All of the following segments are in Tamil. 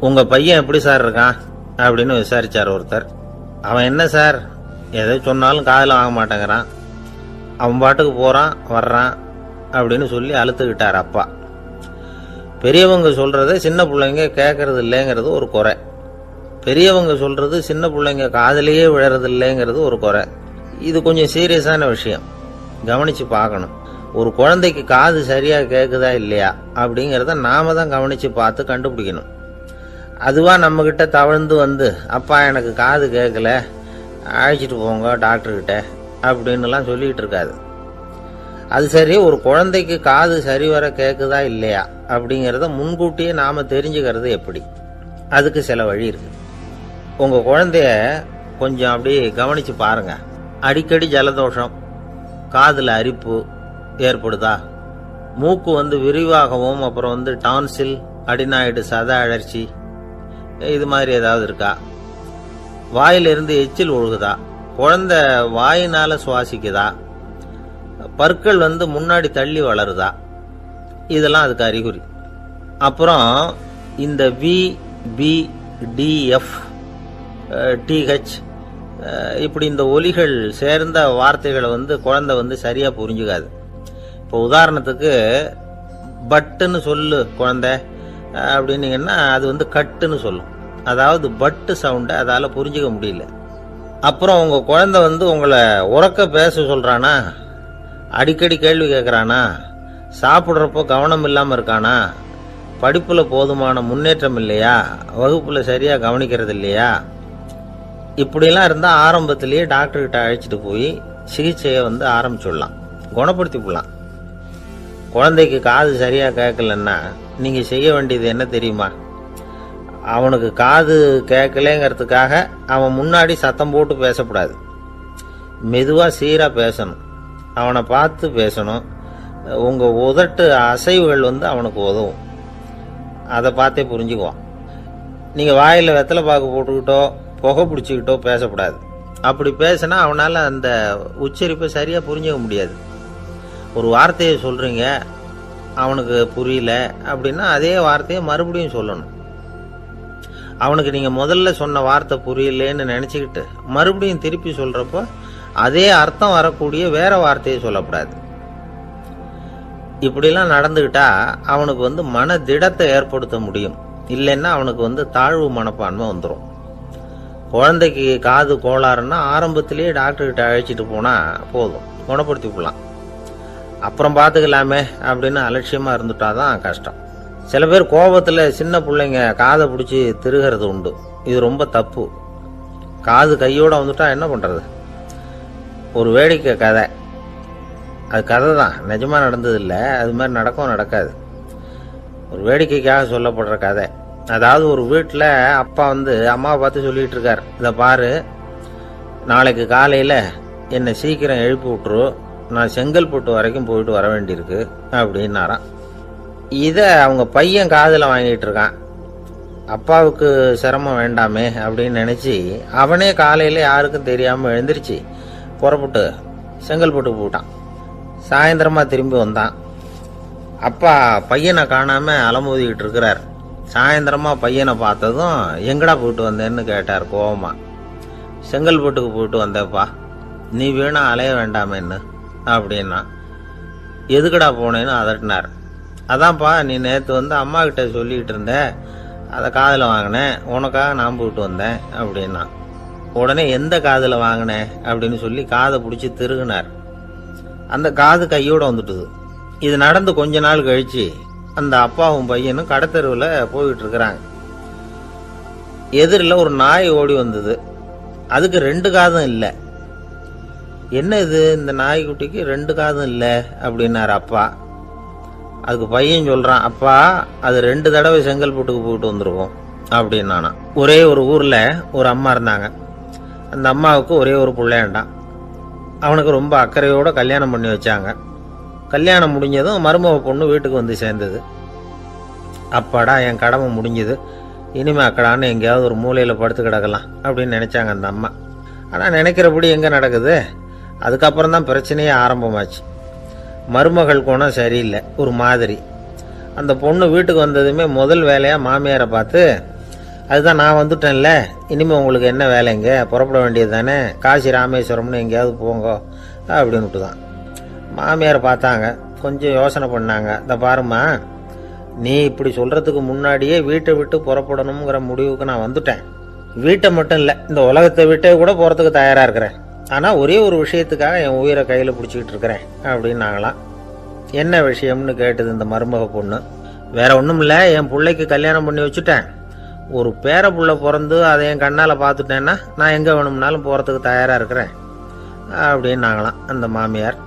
உங்க பையன் எப்படி சார் இருக்கான் அப்படின்னு விசாரிச்சார் ஒருத்தர். அவன் என்ன சார்? எதை சொன்னாலும் காதில் வாங்க மாட்டேங்கிறான். அவன் பாட்டுக்கு போறான் வர்றான் அப்படின்னு சொல்லி அழுத்துக்கிட்டார் அப்பா. பெரியவங்க சொல்றத சின்ன பிள்ளைங்க கேட்கறது இல்லைங்கிறது ஒரு குறை. பெரியவங்க சொல்றது சின்ன பிள்ளைங்க காதலையே விழறது இல்லைங்கிறது ஒரு குறை. இது கொஞ்சம் சீரியஸான விஷயம். கவனிச்சு பார்க்கணும். ஒரு குழந்தைக்கு காது சரியா கேக்குதா இல்லையா அப்படிங்கிறத நாம தான் கவனிச்சு பார்த்து கண்டுபிடிக்கணும். அதுவா நம்மக்கிட்ட தவழ்ந்து வந்து அப்பா எனக்கு காது கேட்கல அழைச்சிட்டு போங்க டாக்டர்கிட்ட அப்படின்னுலாம் சொல்லிகிட்டு இருக்காது. அது சரி ஒரு குழந்தைக்கு காது சரிவர கேட்குதா இல்லையா அப்படிங்கிறத முன்கூட்டியே நாம் தெரிஞ்சுக்கிறது எப்படி? அதுக்கு சில வழி இருக்கு. உங்கள் குழந்தைய கொஞ்சம் அப்படியே கவனித்து பாருங்க. அடிக்கடி ஜலதோஷம் காதில் அரிப்பு ஏற்படுதா? மூக்கு வந்து விரிவாகவும் அப்புறம் வந்து டான்சில் அடிநாயுடு சத அழற்சி இது மாதிரி ஏதாவது இருக்கா? வாயிலிருந்து எச்சில் ஒழுகுதா? குழந்தை வாயினால சுவாசிக்குதா? பற்கள் வந்து முன்னாடி தள்ளி வளருதா? இதெல்லாம் அதுக்கு அறிகுறி. அப்புறம் இந்த வி பி டிஎஃப் டிஹெச் இப்படி இந்த ஒலிகள் சேர்ந்த வார்த்தைகளை வந்து குழந்தை வந்து சரியாக புரிஞ்சுக்காது. இப்போ உதாரணத்துக்கு பட்டுன்னு சொல்லு குழந்தை. அப்படின்னீங்கன்னா அது வந்து கட்டுன்னு சொல்லும். அதாவது பட்டு சவுண்டை அதால் புரிஞ்சுக்க முடியல. அப்புறம் உங்கள் குழந்தை வந்து உங்களை உறக்க பேச சொல்கிறானா அடிக்கடி கேள்வி கேட்கறானா சாப்பிட்றப்போ கவனம் இல்லாமல் இருக்கானா? படிப்பில் போதுமான முன்னேற்றம் இல்லையா? வகுப்பில் சரியாக கவனிக்கிறது இல்லையா? இப்படிலாம் இருந்தால் ஆரம்பத்திலேயே டாக்டர்கிட்ட அழைச்சிட்டு போய் சிகிச்சையை வந்து ஆரம்பிச்சுடலாம். குணப்படுத்திவிடலாம் குழந்தைக்கு காது சரியாக கேட்கலன்னா நீங்கள் செய்ய வேண்டியது என்ன தெரியுமா? அவனுக்கு காது கேட்கலேங்கிறதுக்காக அவன் முன்னாடி சத்தம் போட்டு பேசக்கூடாது. மெதுவாக சீராக பேசணும். அவனை பார்த்து பேசணும். உங்கள் உதட்டு அசைவுகள் வந்து அவனுக்கு உதவும். அதை பார்த்தே புரிஞ்சுக்குவான். நீங்கள் வாயில் வெத்தலை பாக்கு போட்டுக்கிட்டோ புகை பிடிச்சிக்கிட்டோ பேசக்கூடாது. அப்படி பேசினா அவனால் அந்த உச்சரிப்பை சரியாக புரிஞ்சுக்க முடியாது. ஒரு வார்த்தையை சொல்கிறீங்க அவனுக்கு புரியல அப்படின்னா அதே வார்த்தையை மறுபடியும் சொல்லணும். அவனுக்கு நீங்கள் முதல்ல சொன்ன வார்த்தை புரியலேன்னு நினச்சிக்கிட்டு மறுபடியும் திருப்பி சொல்கிறப்போ அதே அர்த்தம் வரக்கூடிய வேற வார்த்தையை சொல்லக்கூடாது இப்படிலாம் நடந்துக்கிட்டா அவனுக்கு வந்து மன திடத்தை ஏற்படுத்த முடியும். இல்லைன்னா அவனுக்கு வந்து தாழ்வு மனப்பான்மை வந்துடும் குழந்தைக்கு காது கோளாறுன்னா ஆரம்பத்திலேயே டாக்டர்கிட்ட அழைச்சிட்டு போனால் போதும். குணப்படுத்தி விடலாம் அப்புறம் பார்த்துக்கலாமே அப்படின்னு அலட்சியமா இருந்துட்டாதான் கஷ்டம். சில பேர் கோபத்தில் சின்ன பிள்ளைங்க காதை பிடிச்சி திருகிறது உண்டு. இது ரொம்ப தப்பு. காது கையோட வந்துட்டா என்ன பண்ணுறது ஒரு வேடிக்கை கதை. அது கதை தான் நிஜமாக நடந்ததில்லை. அது மாதிரி நடக்கும் நடக்காது. ஒரு வேடிக்கைக்காக சொல்லப்படுற கதை. அதாவது ஒரு வீட்டில் அப்பா வந்து அம்மாவை பார்த்து சொல்லிகிட்டு இருக்கார். இதை பாரு. நாளைக்கு காலையில் என்னை சீக்கிரம் எழுப்பி விட்டுரு. நான் செங்கல்பட்டு வரைக்கும் போயிட்டு வர வேண்டியிருக்கு அப்படின்னாராம் இதை அவங்க பையன் காதில் வாங்கிட்டு இருக்கான். அப்பாவுக்கு சிரமம் வேண்டாமே அப்படின்னு நினச்சி அவனே காலையில் யாருக்கும் தெரியாமல் எழுந்திருச்சு. புறப்பட்டு செங்கல்பட்டுக்கு போட்டான். சாயந்தரமாக திரும்பி வந்தான். அப்பா பையனை காணாமல் அலமோதிக்கிட்டு இருக்கிறார். சாயந்தரமாக பையனை பார்த்ததும் எங்கடா போயிட்டு வந்தேன்னு கேட்டார் கோபமாக செங்கல்பட்டுக்கு போயிட்டு வந்தேப்பா. நீ வேணா அலைய வேண்டாமேன்னு. அப்படின்னா எதுக்குடா போனேன்னு அதட்டினார். அதான்ப்பா நீ நேற்று வந்து அம்மா கிட்ட சொல்லிக்கிட்டு இருந்த அதை காதில் வாங்கினேன் உனக்காக நான் போட்டு வந்தேன் அப்படின்னா உடனே எந்த காதில் வாங்கினேன் அப்படின்னு சொல்லி காதை பிடிச்சி திருகுனார். அந்த காது கையோடு வந்துட்டுது. இது நடந்து கொஞ்ச நாள் கழிச்சு அந்த அப்பாவும் பையனும் கடத்தெருவில் போயிட்டு இருக்கிறாங்க. எதிரில் ஒரு நாய் ஓடி வந்தது. அதுக்கு ரெண்டு காதும் இல்லை. என்ன இது இந்த நாய்க்குட்டிக்கு ரெண்டு காதும் இல்லை? அப்படின்னாரு அப்பா. அதுக்கு பையன் சொல்கிறான் அப்பா அது ரெண்டு தடவை செங்கல்பட்டுக்கு போயிட்டு வந்திருக்கோம் அப்படின்னானா. ஒரே ஒரு ஊரில் ஒரு அம்மா இருந்தாங்க. அந்த அம்மாவுக்கு ஒரே ஒரு பிள்ளையாண்டான். அவனுக்கு ரொம்ப அக்கறையோடு கல்யாணம் பண்ணி வச்சாங்க. கல்யாணம் முடிஞ்சதும் மருமக பொண்ணு வீட்டுக்கு வந்து சேர்ந்தது. அப்பாடா என் கடமை முடிஞ்சது. இனிமே அக்கடான்னு எங்கேயாவது ஒரு மூலையில் படுத்து கிடக்கலாம் அப்படின்னு நினச்சாங்க அந்த அம்மா. ஆனால் நினைக்கிறபடி எங்கே நடக்குது? அதுக்கப்புறம் தான் பிரச்சனையே ஆரம்பமாச்சு. மருமகள் குணம் சரியில்லை ஒரு மாதிரி. அந்த பொண்ணு வீட்டுக்கு வந்ததுமே முதல் வேலையாக மாமியாரை பார்த்து அதுதான் நான் வந்துட்டேன்ல இனிமேல் உங்களுக்கு என்ன வேலைங்க புறப்பட வேண்டியது தானே? காசி ராமேஸ்வரம்னு எங்கேயாவது போங்க அப்படின்னுட்டு தான் மாமியார் பார்த்தாங்க கொஞ்சம் யோசனை பண்ணாங்க இந்த பாரும்மா நீ இப்படி சொல்கிறதுக்கு முன்னாடியே வீட்டை விட்டு புறப்படணுங்கிற முடிவுக்கு நான் வந்துட்டேன். வீட்டை மட்டும் இல்லை இந்த உலகத்தை விட்டே கூட போகிறதுக்கு தயாராக இருக்கிறேன். ஆனால் ஒரே ஒரு விஷயத்துக்காக என் உயிரை கையில் பிடிச்சிக்கிட்டு இருக்கிறேன் அப்படின்னாங்களாம் என்ன விஷயம்னு கேட்டது இந்த மருமக பொண்ணு. வேற ஒன்றும் இல்லை என் பிள்ளைக்கு கல்யாணம் பண்ணி வச்சுட்டேன். ஒரு பேர புள்ள பிறந்து அதை என் கண்ணால் பார்த்துட்டேன்னா நான் எங்கே வேணும்னாலும் போகிறதுக்கு தயாராக இருக்கிறேன் அப்படின்னாங்களாம் அந்த மாமியார்.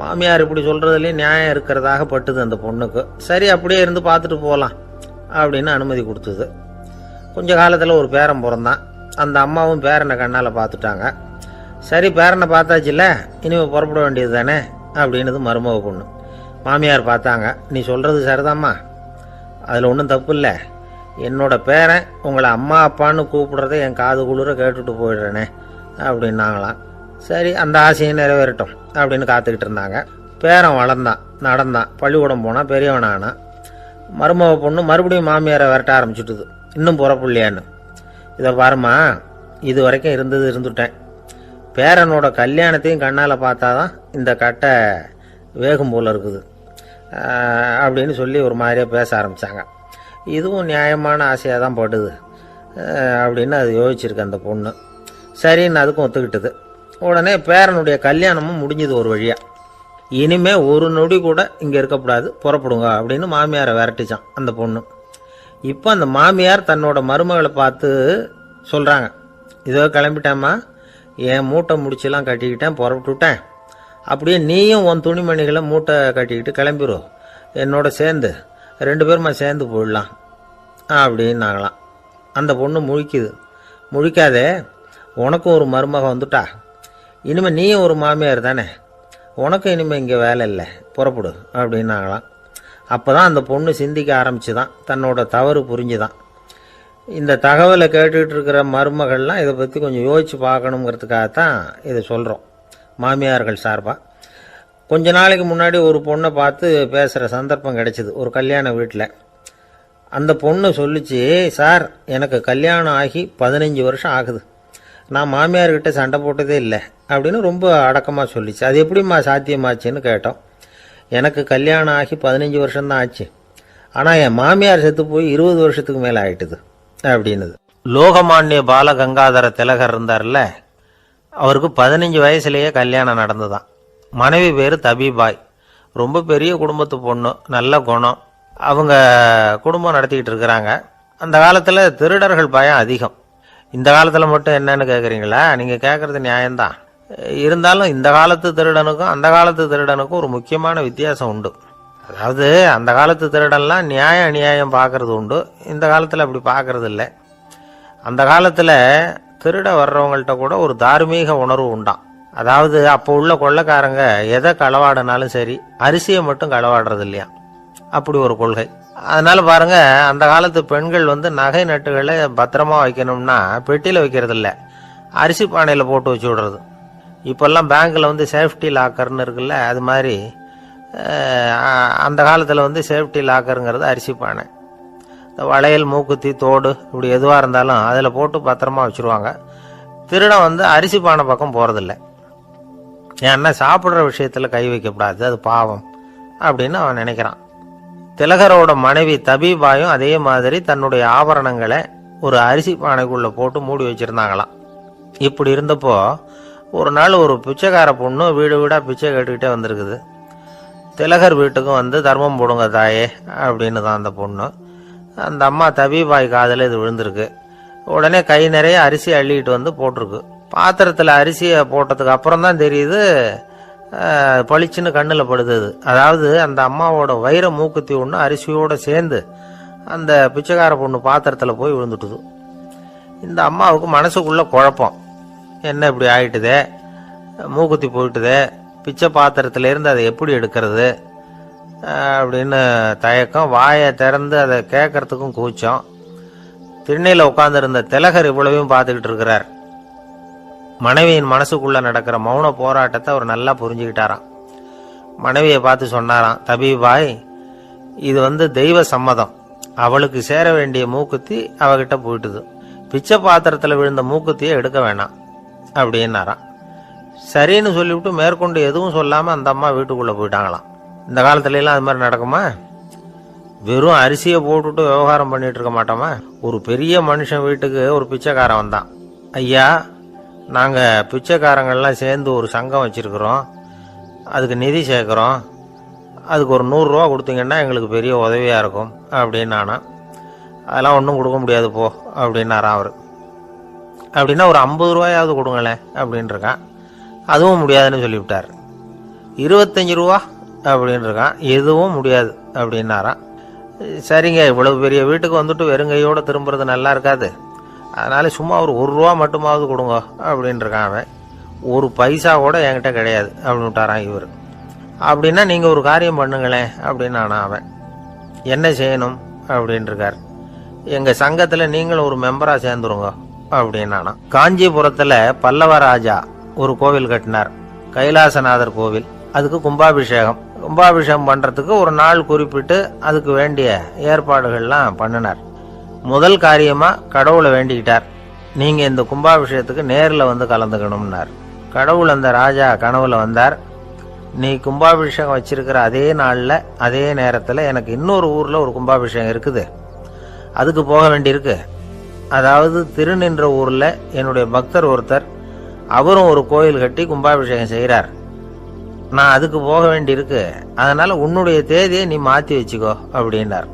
மாமியார் இப்படி சொல்கிறதுலேயும் நியாயம் இருக்கிறதாக பட்டுது அந்த பொண்ணுக்கு. சரி அப்படியே இருந்து பார்த்துட்டு போகலாம் அப்படின்னு அனுமதி கொடுத்தது. கொஞ்ச காலத்தில் ஒரு பேரன் பிறந்தான். அந்த அம்மாவும் பேரனை கண்ணால் பார்த்துட்டாங்க. சரி பேரனை பார்த்தாச்சுல்ல? இனிமேல் புறப்பட வேண்டியது தானே அப்படின்னது மருமக பொண்ணு. மாமியார் பார்த்தாங்க. நீ சொல்கிறது சரிதாம்மா. அதில் ஒன்றும் தப்பு இல்லை என்னோட பேரன் உங்களை அம்மா அப்பான்னு கூப்பிடுறத என் காது குளிர கேட்டுட்டு போயிடுறேனே அப்படின்னாங்களாம். சரி அந்த ஆசையை நிறைவேறட்டும் அப்படின்னு காத்துக்கிட்டு இருந்தாங்க. பேரன் வளர்ந்தான் நடந்தான். பள்ளிக்கூடம் போனால் பெரியவனானான் மருமக பொண்ணு மறுபடியும் மாமியாரை விரட்ட ஆரம்பிச்சுட்டுது. இன்னும் புறப்பில்லையான்னு இதை பாருமா இது வரைக்கும் இருந்தது இருந்துட்டேன். பேரனோட கல்யாணத்தையும் கண்ணால் பார்த்தாதான் இந்த கட்டை வேகும் போல் இருக்குது. அப்படின்னு சொல்லி ஒரு மாதிரியாக பேச ஆரம்பித்தாங்க இதுவும் நியாயமான ஆசையாக தான் படுது அப்படின்னு அது யோசிச்சிருக்கு அந்த பொண்ணு. சரின்னு அதுக்கும் ஒத்துக்கிட்டது. உடனே பேரனுடைய கல்யாணமும் முடிஞ்சது ஒரு வழியாக இனிமே ஒரு நொடி கூட இங்கே இருக்கக்கூடாது புறப்படுங்க அப்படின்னு மாமியாரை விரட்டிச்சான் அந்த பொண்ணு. இப்போ அந்த மாமியார் தன்னோட மருமகளை பார்த்து சொல்கிறாங்க இதோ கிளம்பிட்டேம்மா என் மூட்டை முடிச்செல்லாம் கட்டிக்கிட்டேன் புறப்பட்டுட்டேன் அப்படியே நீயும் உன் துணிமணிகளை மூட்டை கட்டிக்கிட்டு கிளம்பிடுவோம் என்னோட சேர்ந்து ரெண்டு பேருமா சேர்ந்து போயிடலாம். அப்படின்னாங்களாம் அந்த பொண்ணு முழிக்குது. முழிக்காதே உனக்கும் ஒரு மருமக வந்துட்டா. இனிமேல் நீயும் ஒரு மாமியார் தானே. உனக்கும் இனிமேல் இங்கே வேலை இல்லை. புறப்படு அப்படின்னாங்களாம் அப்போ தான் அந்த பொண்ணு சிந்திக்க ஆரம்பிச்சுதான். தன்னோட தவறு புரிஞ்சுதான். இந்த தகவலை கேட்டுக்கிட்டு இருக்கிற மருமகள்லாம் இதை பற்றி கொஞ்சம் யோசித்து பார்க்கணுங்கிறதுக்காக தான் இதை சொல்கிறோம் மாமியார்கள் சார்பாக கொஞ்ச நாளைக்கு முன்னாடி ஒரு பொண்ணை பார்த்து பேசுகிற சந்தர்ப்பம் கிடைச்சிது ஒரு கல்யாண வீட்டில் அந்த பொண்ணு சொல்லிச்சு சார் எனக்கு கல்யாணம் ஆகி பதினஞ்சு வருஷம் ஆகுது. நான் மாமியார்கிட்ட சண்டை போட்டதே இல்லை அப்படின்னு ரொம்ப அடக்கமாக சொல்லிச்சு. அது எப்படிம்மா சாத்தியமாச்சுன்னு கேட்டோம். எனக்கு கல்யாணம் ஆகி பதினஞ்சு வருஷம்தான் ஆச்சு. ஆனால் என் மாமியார் செத்து போய் இருபது வருஷத்துக்கு மேலே ஆகிட்டுது அப்படின்னுது. லோகமானிய பாலகங்காதர திலகர் இருந்தார்ல அவருக்கு பதினஞ்சு வயசுலேயே கல்யாணம் நடந்துதான் மனைவி பேர் தபிபாய். ரொம்ப பெரிய குடும்பத்து பொண்ணு நல்ல குணம். அவங்க குடும்பம் நடத்திக்கிட்டு இருக்கிறாங்க. அந்த காலத்தில் திருடர்கள் பயம் அதிகம். இந்த காலத்தில் மட்டும் என்னன்னு கேட்குறீங்களா நீங்கள் கேட்குறது நியாயம்தான். இருந்தாலும் இந்த காலத்து திருடனுக்கும் அந்த காலத்து திருடனுக்கும் ஒரு முக்கியமான வித்தியாசம் உண்டு. அதாவது அந்த காலத்து திருடன்லாம் நியாய அநியாயம் பார்க்கறது உண்டு. இந்த காலத்தில் அப்படி பார்க்கறது இல்லை. அந்த காலத்தில் திருட வர்றவங்கள்ட்ட கூட ஒரு தார்மீக உணர்வு உண்டாம். அதாவது அப்போ உள்ள கொள்ளைக்காரங்க எதை களவாடினாலும் சரி அரிசியை மட்டும் களவாடுறது இல்லையா? அப்படி ஒரு கொள்கை. அதனால பாருங்க அந்த காலத்து பெண்கள் வந்து நகை நட்டுகளை பத்திரமா வைக்கணும்னா பெட்டியில் வைக்கிறது இல்லை. அரிசி பானையில் போட்டு வச்சு விடுறது. இப்போல்லாம் பேங்க்கில் வந்து சேஃப்டி லாக்கர்னு இருக்குல்ல அது மாதிரி அந்த காலத்தில் வந்து சேஃப்டி லாக்கருங்கிறது அரிசி பானை இந்த வளையல் மூக்குத்தி தோடு இப்படி எதுவாக இருந்தாலும் அதில் போட்டு பத்திரமா வச்சுருவாங்க. திருடம் வந்து அரிசி பானை பக்கம் போகிறதில்ல ஏன்னா சாப்பிட்ற விஷயத்தில் கை வைக்கக்கூடாது அது பாவம் அப்படின்னு அவன் நினைக்கிறான். திலகரோட மனைவி தபீபாயும் அதே மாதிரி தன்னுடைய ஆபரணங்களை ஒரு அரிசி பானைக்குள்ளே போட்டு மூடி வச்சுருந்தாங்களாம். இப்படி இருந்தப்போ ஒரு நாள் ஒரு பிச்சைக்கார பொண்ணு வீடு வீடாக பிச்சை கேட்டுக்கிட்டே வந்திருக்குது. திலகர் வீட்டுக்கும் வந்து தர்மம் போடுங்க தாயே அப்படின்னு தான் அந்த பொண்ணு. அந்த அம்மா தபிபாய் காதில் இது விழுந்திருக்கு. உடனே கை நிறைய அரிசி அள்ளிக்கிட்டு வந்து போட்டிருக்கு. பாத்திரத்தில் அரிசியை போட்டதுக்கு அப்புறம் தான் தெரியுது பளிச்சுன்னு கண்ணில் படுது அதாவது அந்த அம்மாவோட வைர மூக்குத்தி ஒன்று அரிசியோடு சேர்ந்து அந்த பிச்சைக்கார பொண்ணு பாத்திரத்தில் போய் விழுந்துட்டுது. இந்த அம்மாவுக்கு மனசுக்குள்ள குழப்பம். என்ன இப்படி ஆயிட்டுதே? மூக்குத்தி போயிட்டுதே? பிச்சை பாத்திரத்திலேருந்து அதை எப்படி எடுக்கிறது அப்படின்னு தயக்கம் வாயை திறந்து அதை கேட்கறதுக்கும் கூச்சம். திண்ணையில் உட்காந்துருந்த திலகர் இவ்வளவையும் பார்த்துக்கிட்டு இருக்கிறார். மனைவியின் மனசுக்குள்ள நடக்கிற மௌன போராட்டத்தை அவர் நல்லா புரிஞ்சுக்கிட்டாராம். மனைவியை பார்த்து சொன்னாராம் தபீபாய் இது வந்து தெய்வ சம்மதம். அவளுக்கு சேர வேண்டிய மூக்குத்தி அவகிட்ட போயிட்டுது. பிச்சை பாத்திரத்தில் விழுந்த மூக்குத்தியை எடுக்க வேணாம் அப்படின்னாராம். சரின்னு சொல்லிவிட்டு மேற்கொண்டு எதுவும் சொல்லாமல் அந்த அம்மா வீட்டுக்குள்ளே போயிட்டாங்களாம். இந்த காலத்துலலாம் அது மாதிரி நடக்குமா? வெறும் அரிசியை போட்டுட்டு விவகாரம் பண்ணிட்டு இருக்க மாட்டோமா? ஒரு பெரிய மனுஷன் வீட்டுக்கு ஒரு பிச்சைக்காரன் வந்தான். ஐயா நாங்கள் பிச்சைக்காரங்கள்லாம் சேர்ந்து ஒரு சங்கம் வச்சுருக்குறோம். அதுக்கு நிதி சேர்க்குறோம். அதுக்கு ஒரு நூறுரூவா கொடுத்தீங்கன்னா எங்களுக்கு பெரிய உதவியாக இருக்கும் அப்படின்னு அதெல்லாம் ஒன்றும் கொடுக்க முடியாது போ அப்படின்னாரான் அவர். அப்படின்னா ஒரு ஐம்பது ரூபாயாவது கொடுங்களேன் அப்படின்ட்டுருக்கான் அதுவும் முடியாதுன்னு சொல்லிவிட்டார். இருபத்தஞ்சி ரூபா அப்படின்னு இருக்கான் எதுவும் முடியாது அப்படின்னாராம். சரிங்க இவ்வளவு பெரிய வீட்டுக்கு வந்துட்டு வெறுங்கையோடு திரும்புறது நல்லா இருக்காது. அதனால சும்மா ஒரு ஒரு ரூபா மட்டுமாவது கொடுங்க அப்படின்னு இருக்கான் அவன். ஒரு பைசா கூட என்கிட்ட கிடையாது அப்படின்னு விட்டாரான் இவர். அப்படின்னா நீங்கள் ஒரு காரியம் பண்ணுங்களேன் அப்படின்னு நானான் அவன். என்ன செய்யணும் அப்படின்ட்டுருக்கார் எங்கள் சங்கத்தில் நீங்களும் ஒரு மெம்பராக சேர்ந்துருங்க அப்படின்னானா காஞ்சிபுரத்தில் பல்லவ ராஜா ஒரு கோவில் கட்டினார். கைலாசநாதர் கோவில். அதுக்கு கும்பாபிஷேகம். கும்பாபிஷேகம் பண்ணுறதுக்கு ஒரு நாள் குறிப்பிட்டு அதுக்கு வேண்டிய ஏற்பாடுகள்லாம் பண்ணினார். முதல் காரியமாக கடவுளை வேண்டிக்கிட்டார். நீங்கள் இந்த கும்பாபிஷேகத்துக்கு நேரில் வந்து கலந்துக்கணும்னார். கடவுள் அந்த ராஜா கனவுல வந்தார். நீ கும்பாபிஷேகம் வச்சிருக்கிற அதே நாளில் அதே நேரத்தில் எனக்கு இன்னொரு ஊரில் ஒரு கும்பாபிஷேகம் இருக்குது. அதுக்கு போக வேண்டியிருக்கு. அதாவது திருநின்ற ஊரில் என்னுடைய பக்தர் ஒருத்தர் அவரும் ஒரு கோயில் கட்டி கும்பாபிஷேகம் செய்கிறார். நான் அதுக்கு போக வேண்டியிருக்கு. அதனால் உன்னுடைய தேதியை நீ மாற்றி வச்சுக்கோ அப்படின்னார்.